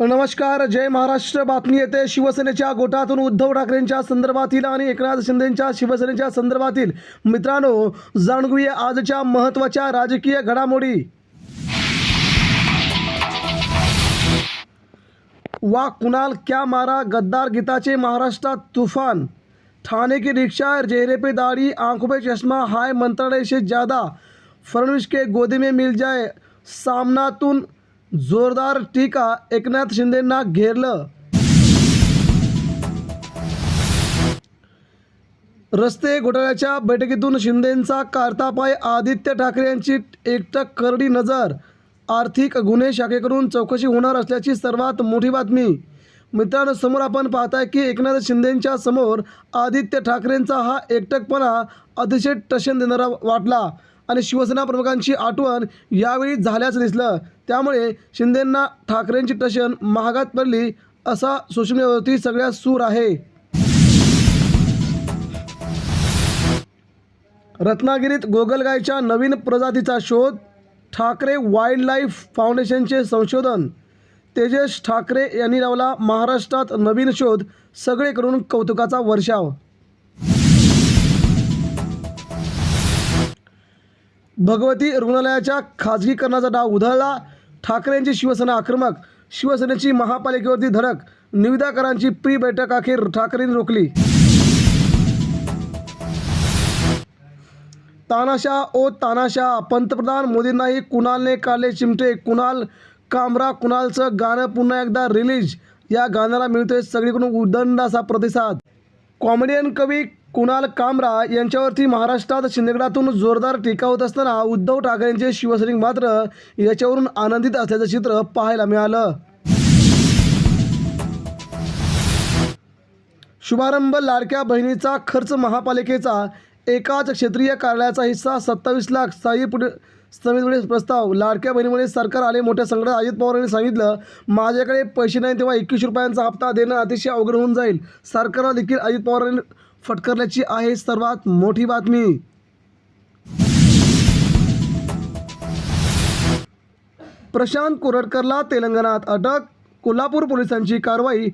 नमस्कार जय महाराष्ट्र. बातमी येते शिवसेनेच्या गोटातून उद्धव ठाकरेंच्या संदर्भातील आणि एकनाथ शिंदेंच्या शिवसेनेच्या संदर्भातील. मित्रांनो जाणून घेऊया आजच्या महत्त्वाच्या राजकीय घडामोडी. वा कुणाल क्या मारा गद्दार गीताचे महाराष्ट्रात तुफान? ठाणे की रिक्शा चेहरे पे दाढ़ी आंखों पे चश्मा हाय मंत्रालय से ज़्यादा. फडणवीस के गोदी में मिल जाए सामनातून जोरदार टीका एकनाथ शिंदेंना घेरलं. रस्ते घोटाळ्याच्या बैठकीतून शिंदेंचा कारतापाय आदित्य ठाकरे यांची एकटक करडी नजर. आर्थिक गुन्हे शाखेकडून चौकशी होणार असल्याची सर्वात मोठी बातमी. मित्रांनो समोर आपण पाहताय की एकनाथ शिंदेंच्या समोर आदित्य ठाकरेंचा हा एकटकपणा अतिशय टशन देणारा वाटला. आणि शिवसेना प्रमुखांची आठवण यावेळी झाल्याचं दिसलं. त्यामुळे शिंदेंना ठाकरेंची टशन महागात पडली असा सोशल मीडियावरती सगळ्यात सूर आहे. रत्नागिरीत गोगलगायच्या नवीन प्रजातीचा शोध ठाकरे वाईल्ड लाईफ फाउंडेशनचे संशोधन. तेजस ठाकरे यांनी लावला महाराष्ट्रात नवीन शोध सगळे करून कौतुकाचा वर्षाव. भगवती रुग्णालयाच्या खाजगीकरणाचा डाव उधळला. ठाकरेंची शिवसेना आक्रमक शिवसेनेची महापालिकेवरती धडक निविदाकरांची प्री बैठक अखेर ठाकरेंनी रोखली. तानाशा ओ तानाशा पंतप्रधान मोदींनाही कुणालने काढले चिमटे? कुणाल कामरा कुणालचं गाणं पुन्हा एकदा रिलीज या गाण्याला मिळतोय सगळीकडून उदंड असा प्रतिसाद. कॉमेडियन कवी कुणाल कामरा यांच्यावरती महाराष्ट्रात शिंदेगडातून जोरदार टीका होत असताना उद्धव ठाकरेंचे शिवसैनिक मात्र याच्यावरून आनंदित असल्याचं चित्र पाहायला मिळालं. शुभारंभ लाडक्या बहिणीचा खर्च महापालिकेचा एकाच क्षेत्रीय कार्यालयाचा हिस्सा सत्तावीस लाख स्थायी स्थगित समितीपुढे प्रस्ताव. लाडक्या बहिणीमुळे सरकार आले मोठ्या संकटात अजित पवार यांनी सांगितलं माझ्याकडे पैसे नाही तेव्हा एकवीस रुपयांचा हप्ता देणं अतिशय अवघड होऊन जाईल. सरकारला देखील अजित पवार यांनी फटकारल्याची आहे सर्वात मोठी बातमी. प्रशांत कोरटकरला तेलंगणात अटक. कोल्हापूर पोलिसांची कारवाई.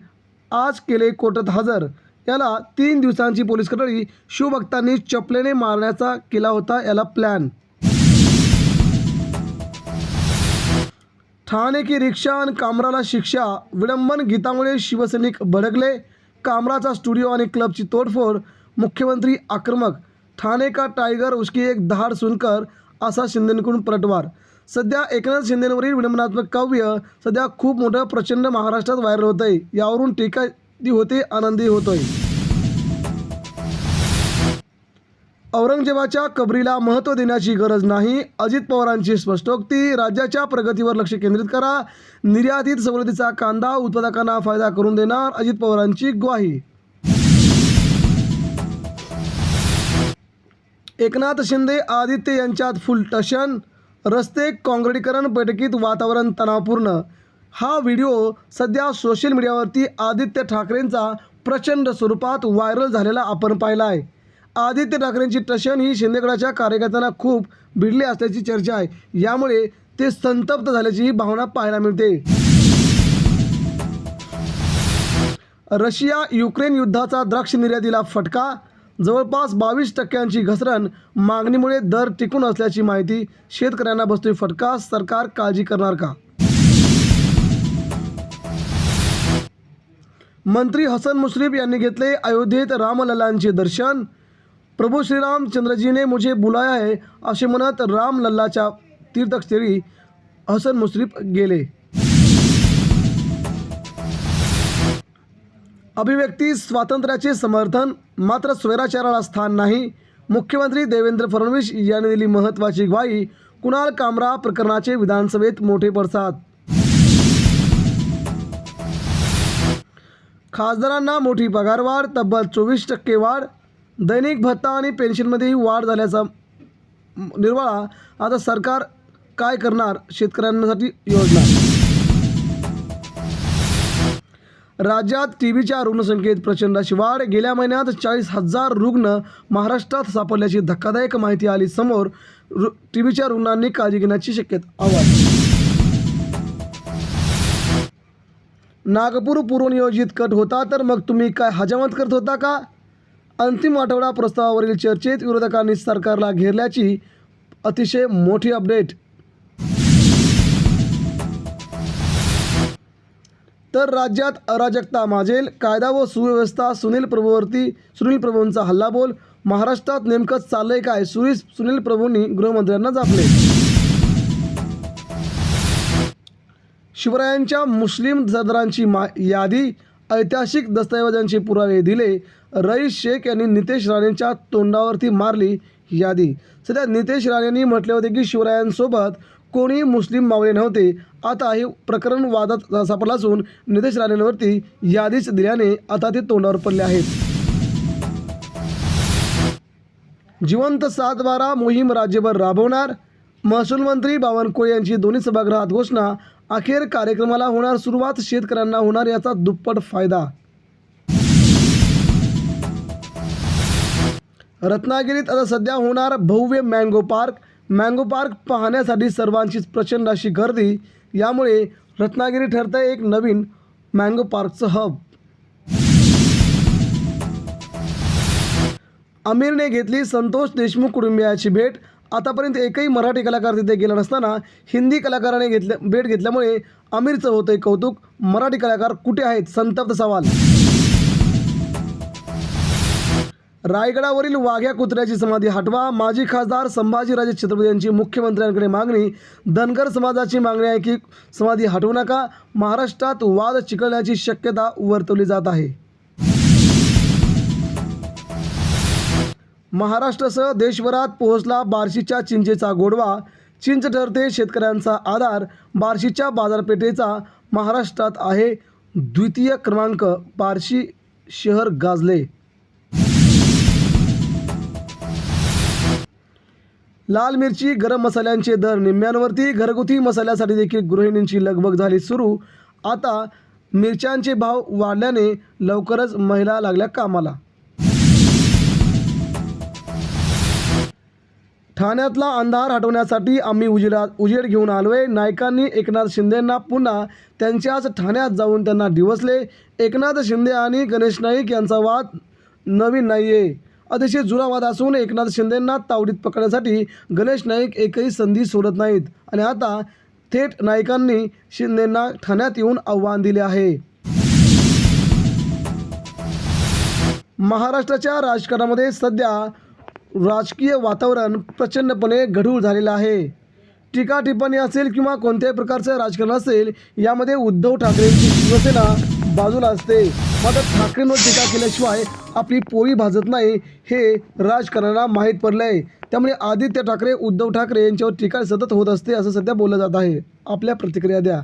आज केले कोर्टात हजर. याला तीन दिवसांची पोलीस कोठडी. शिवभक्तांनी चपलेने मारण्याचा केला होता याला प्लॅन ठाणे की रिक्षा आणि कामराला शिक्षा विडंबन गीतामुळे शिवसैनिक भडकले. कामराचा स्टुडिओ आणि क्लबची तोडफोड मुख्यमंत्री आक्रमक. ठाणे का टायगर उसकी एक धाड सुनकर असा शिंदेकडून पलटवार. सध्या एकनाथ शिंदेवरील विडंबनात्मक काव्य सध्या खूप मोठं प्रचंड महाराष्ट्रात व्हायरल होत आहे यावरून टीका ती होते आनंदी होतोय. औरंगजेबाच्या कबरीला महत्त्व देण्याची गरज नाही. अजित पवारांची स्पष्टोक्ती राज्याच्या प्रगतीवर लक्ष केंद्रित करा. निर्यातीत सवलतीचा कांदा उत्पादकांना फायदा करून देणार अजित पवारांची ग्वाही. एकनाथ शिंदे आदित्य यांच्यात फुल टशन. रस्ते काँक्रिटीकरण बैठकीत वातावरण तणावपूर्ण. हा व्हिडिओ सध्या सोशल मीडियावरती आदित्य ठाकरेंचा प्रचंड स्वरूपात व्हायरल झालेला आपण पाहिला आहे आदित्य ठाकरेंची टशन ही शिंदेगडाच्या कार्यकर्त्यांना खूप भिडली असल्याची चर्चा आहे. यामुळे ते संतप्त झाल्याची ही भावना पाहायला मिळते. रशिया युक्रेन युद्धाचा द्राक्ष निर्यातीला फटका. जवळपास बावीस टक्क्यांची घसरण मागणीमुळे दर टिकून असल्याची माहिती शेतकऱ्यांना बसतोय. फटका सरकार काळजी करणार का? मंत्री हसन मुश्रीफ यांनी घेतले अयोध्येत रामलल्लांचे दर्शन. प्रभू श्रीरामचंद्रजीने मुझे बुलाया है। असे म्हणत रामलल्लाच्या तीर्थस्थळी हसन मुश्रीफ गेले। अभिव्यक्ती स्वातंत्र्याचे समर्थन मात्र स्वैराचाराला स्थान नाही। मुख्यमंत्री देवेंद्र फडणवीस यांनी दिली महत्त्वाची ग्वाही कुणाल कामरा प्रकरणाचे विधानसभेत मोठे पडसाद। खासदारांना मोठी पगारवाढ तब्बल चोवीस टक्के वाढ दैनिक भत्ता आणि पेन्शनमध्येही वाढ झाल्याचा निर्वाळा आता सरकार काय करणार? शेतकऱ्यांसाठी योजना. राज्यात टी व्हीच्या रुग्णसंख्येत प्रचंड अशी वाढ. गेल्या महिन्यात चाळीस हजार रुग्ण महाराष्ट्रात सापडल्याची धक्कादायक माहिती आली समोर. रु टी व्हीच्या रुग्णांनी काळजी घेण्याची शक्यता आवाज. नागपूर पूर्वनियोजित कट होता तर मग तुम्ही काय हजामत करत होता का? अंतिम आठवडा प्रस्तावावरील चर्चेत विरोधकांनी सरकारला घेरल्याची अतिशय मोठी अपडेट. तर राज्यात अराजकता माजेल कायदा व सुव्यवस्था सुनील प्रभूवरती सुनील प्रभूंचा हल्लाबोल महाराष्ट्रात नेमकं चाललंय काय? सुरी सुनील प्रभूंनी गृहमंत्र्यांना जापले. शिवरायांच्या मुस्लिम सरदारांची मा यादी ऐतिहासिक दस्तऐवजांचे पुरावे दिले. रईस शेख यांनी नितेश राणेंच्या तोंडावरती मारली यादी. सध्या नितेश राणेंनी म्हटले होते की शिवरायांसोबत कोणी मुस्लिम मावळे नव्हते. आता हे प्रकरण वादात सापडलं असून नितेश राणेंवरती यादीच दिल्याने आता ते तोंडावर पडले आहेत. जिवंत सात बारा मोहीम राज्यभर राबवणार? महसूल मंत्री बावनकुळे यांची दोन्ही सभागृहात घोषणा. अखेर कार्यक्रमाला होणार सुरुवात शेतकऱ्यांना होणार याचा दुप्पट फायदा रत्नागिरीत आता सध्या होणार भव्य मँगो पार्क. मँगो पार्क पाहण्यासाठी सर्वांचीच प्रचंड अशी गर्दी. यामुळे रत्नागिरी ठरतं एक नवीन मँगो पार्कचं हब. आमिरने घेतली संतोष देशमुख कुटुंबियाची भेट. आतापर्यंत एकही मराठी कलाकार तिथे गेला नसताना हिंदी कलाकाराने घेतल्या भेट घेतल्यामुळे आमिरचं होतंय कौतुक. मराठी कलाकार कुठे आहेत? संतप्त सवाल. रायगडावरील वाघ्या कुत्र्याची समाधी हटवा. माजी खासदार संभाजीराजे छत्रपती यांची मुख्यमंत्र्यांकडे मागणी. धनगर समाजाची मागणी आहे की समाधी हटवू नका. महाराष्ट्रात वाद चिकळण्याची शक्यता वर्तवली जात आहे. महाराष्ट्रासह देशभरात पोहोचला बार्शीच्या चिंचेचा गोडवा. चिंच ठरते शेतकऱ्यांचा आधार. बार्शीच्या बाजारपेठेचा महाराष्ट्रात आहे द्वितीय क्रमांक. बार्शी शहर गाजले. लाल मिरची गरम मसाल्यांचे दर निम्म्यांवरती घरगुती मसाल्यासाठी देखील गृहिणींची लगबग झाली सुरू. आता मिरच्यांचे भाव वाढल्याने लवकरच महिला लागल्या कामाला. ठाण्यातला अंधार हटवण्यासाठी आम्ही उजेडा उजेड घेऊन आलोय. नायकांनी एकनाथ शिंदेंना पुन्हा त्यांच्याच ठाण्यात जाऊन त्यांना डिवसले. एकनाथ शिंदे आणि गणेश नाईक यांचा वाद नवीन नाही आहे अतिशय जुना वाद असून एकनाथ शिंदेंना तावडीत पकडण्यासाठी गणेश नाईक एकही संधी सोडत नाहीत. आणि आता थेट नायकांनी शिंदेंना ठाण्यात येऊन आव्हान दिले आहे. महाराष्ट्राच्या राजकारणामध्ये सध्या राजकीय वातावरण प्रचंडपणे गढूळ झालेलं आहे. टीका टिप्पणी असेल किंवा कोणत्याही प्रकारचं राजकारण असेल यामध्ये उद्धव ठाकरेंची शिवसेना बाजूला असते. मात्र ठाकरेंवर टीका केल्याशिवाय आपली पोळी भाजत नाही हे राजकारणाला माहीत पडलं आहे त्यामुळे आदित्य ठाकरे उद्धव ठाकरे यांच्यावर टीका सतत होत असते असं सध्या बोललं जात आहे. आपल्या प्रतिक्रिया द्या.